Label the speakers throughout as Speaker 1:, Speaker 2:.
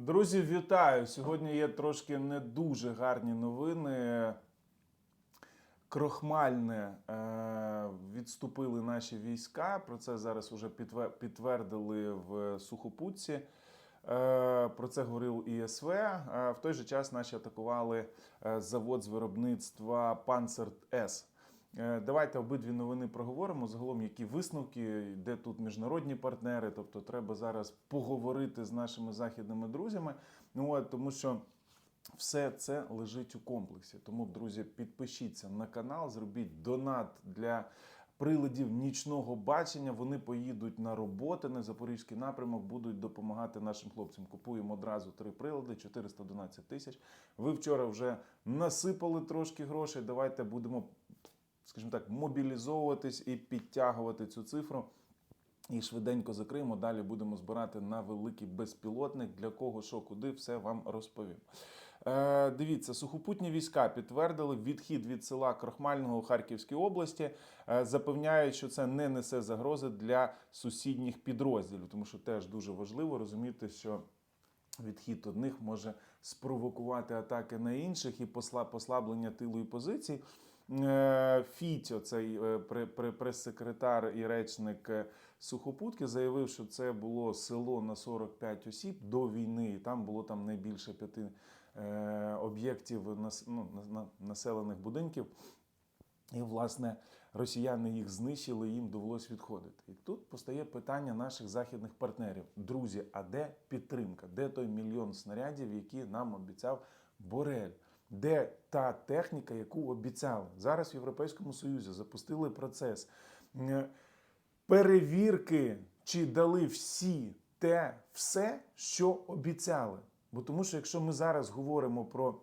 Speaker 1: Друзі, вітаю! Сьогодні є трошки не дуже гарні новини. Крохмальне е, відступили наші війська. Про це зараз вже підтвердили в Сухопутці. Е, Про це говорив ІСВ. Е, В той же час наші атакували завод з виробництва Панцер С. Е, Давайте обидві новини проговоримо. Загалом, які висновки, де тут міжнародні партнери. Тобто, треба зараз поговорити з нашими західними друзями. Ну от тому що. Все це лежить у комплексі. Тому, друзі, підпишіться на канал, зробіть донат для приладів нічного бачення. Вони поїдуть на роботи на запорізький напрямок, будуть допомагати нашим хлопцям. Купуємо одразу три прилади, 412 тисяч. Ви вчора вже насипали трошки грошей. Давайте будемо, скажімо так, мобілізовуватись і підтягувати цю цифру. І швиденько закриємо. Далі будемо збирати на великий безпілотник. Для кого, що, куди, все вам розповім. Е, дивіться, сухопутні війська підтвердили відхід від села Крохмального у Харківській області. Е, запевняють, що це не несе загрози для сусідніх підрозділів, тому що теж дуже важливо розуміти, що. Відхід одних може спровокувати атаки на інших і посла- послаблення тилу і позицій. Е, Фітьо, цей е, пре- пре- прес-секретар і речник е, Сухопутки, заявив, що це було село на 45 осіб до війни, і там було там найбільше п'яти е, об'єктів ну, на- на- населених будинків. І, власне, росіяни їх знищили, їм довелось відходити. І тут постає питання наших західних партнерів: друзі, а де підтримка? Де той мільйон снарядів, які нам обіцяв Борель? Де та техніка, яку обіцяли? Зараз в Європейському Союзі запустили процес е, перевірки, чи дали всі те все, що обіцяли. Бо тому, що якщо ми зараз говоримо про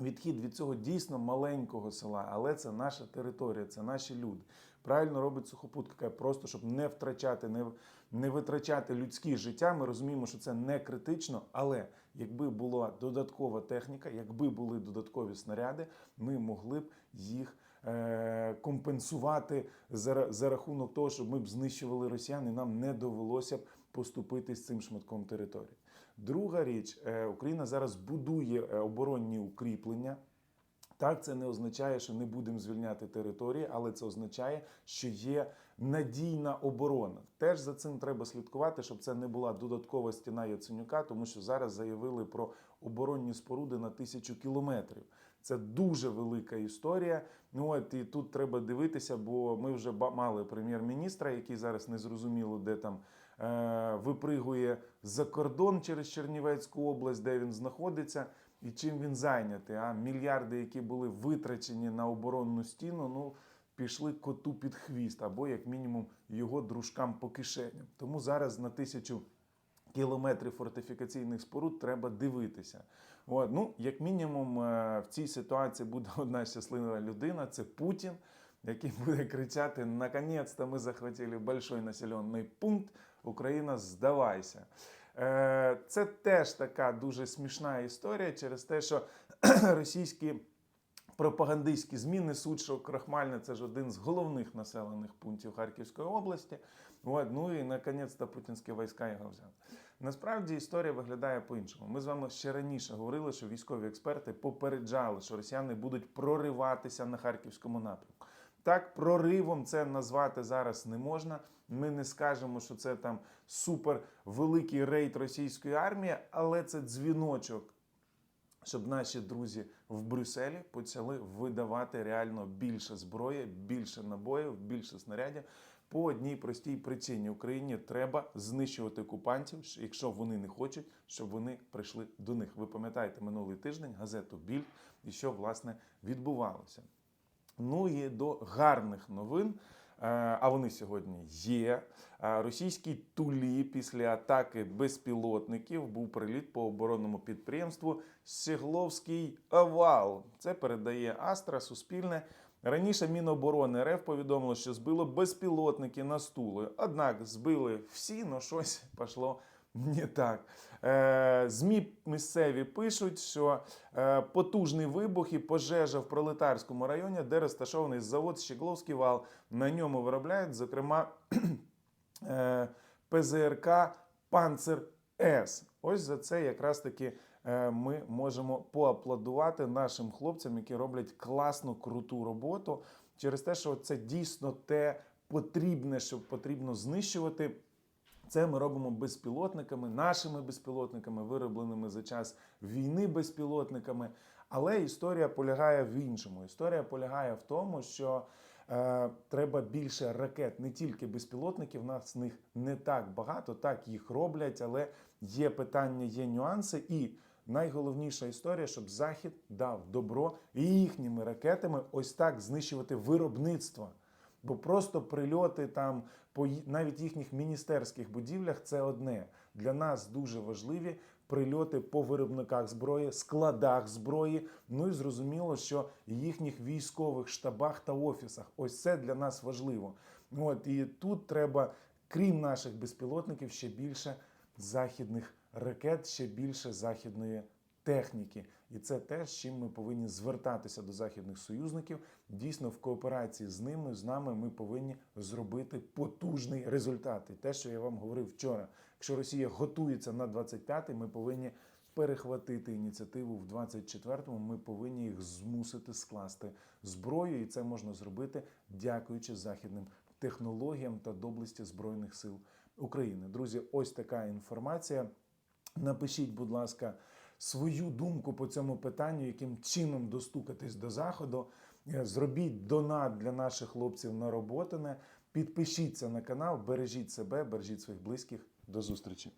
Speaker 1: відхід від цього дійсно маленького села, але це наша територія, це наші люди. Правильно робить сухопутка, просто щоб не втрачати, не, не витрачати людське життя. Ми розуміємо, що це не критично, але якби була додаткова техніка, якби були додаткові снаряди, ми могли б їх е, компенсувати за, за рахунок того, щоб ми б знищували росіян, і нам не довелося б поступити з цим шматком території. Друга річ, е, Україна зараз будує е, оборонні укріплення. Так, це не означає, що не будемо звільняти території, але це означає, що є надійна оборона. Теж за цим треба слідкувати, щоб це не була додаткова стіна Яценюка, тому що зараз заявили про оборонні споруди на тисячу кілометрів. Це дуже велика історія. Ну от і тут треба дивитися, бо ми вже мали прем'єр-міністра, який зараз не зрозуміло, де там е, випригує за кордон через Чернівецьку область, де він знаходиться. І чим він зайнятий? А мільярди, які були витрачені на оборонну стіну, ну пішли коту під хвіст, або як мінімум його дружкам по кишеням. Тому зараз на тисячу кілометрів фортифікаційних споруд треба дивитися. От, ну, як мінімум, е, в цій ситуації буде одна щаслива людина це Путін, який буде кричати: наконець-то ми захватили большой населений пункт. Україна, здавайся. Е, Це теж така дуже смішна історія через те, що російські пропагандистські ЗМІ несуть, що Крахмальне це ж один з головних населених пунктів Харківської області. От, ну і наконець-то путінські війська його взяли. Насправді історія виглядає по-іншому. Ми з вами ще раніше говорили, що військові експерти попереджали, що росіяни будуть прориватися на харківському напрямку. Так, проривом це назвати зараз не можна. Ми не скажемо, що це там супер великий рейд російської армії, але це дзвіночок щоб наші друзі в Брюсселі почали видавати реально більше зброї, більше набоїв, більше снарядів. По одній простій причині Україні треба знищувати окупантів, якщо вони не хочуть, щоб вони прийшли до них. Ви пам'ятаєте минулий тиждень газету Більд і що власне відбувалося. Ну і до гарних новин. Е, А вони сьогодні є. Е, Російській тулі після атаки безпілотників був приліт по оборонному підприємству Сігловський овал. Це передає Астра Суспільне. Раніше Міноборони РФ повідомило, що збило безпілотники на стули. Однак збили всі, але щось пішло не так. Е, ЗМІ місцеві пишуть, що е, потужний вибух і пожежа в пролетарському районі, де розташований завод Щегловський вал. На ньому виробляють, зокрема, е, ПЗРК Панцер С. Ось за це якраз таки ми можемо поаплодувати нашим хлопцям, які роблять класну, круту роботу через те, що це дійсно те потрібне, що потрібно знищувати. Це ми робимо безпілотниками, нашими безпілотниками, виробленими за час війни безпілотниками. Але історія полягає в іншому. Історія полягає в тому, що е, треба більше ракет, не тільки безпілотників. Нас них не так багато, так їх роблять, але є питання, є нюанси. І найголовніша історія, щоб Захід дав добро їхніми ракетами ось так знищувати виробництво. Бо просто прильоти там по навіть їхніх міністерських будівлях це одне. Для нас дуже важливі прильоти по виробниках зброї, складах зброї. Ну і зрозуміло, що їхніх військових штабах та офісах. Ось це для нас важливо. От і тут треба, крім наших безпілотників, ще більше західних ракет, ще більше західної техніки. І це те, з чим ми повинні звертатися до західних союзників. Дійсно, в кооперації з ними, з нами, ми повинні зробити потужний результат. І те, що я вам говорив вчора, якщо Росія готується на 25-й, ми повинні перехватити ініціативу в 24-му. Ми повинні їх змусити скласти зброю, і це можна зробити дякуючи західним технологіям та доблесті збройних сил України. Друзі, ось така інформація. Напишіть, будь ласка, свою думку по цьому питанню, яким чином достукатись до заходу. Е, Зробіть донат для наших хлопців на роботине. Підпишіться на канал, бережіть себе, бережіть своїх близьких. До зустрічі.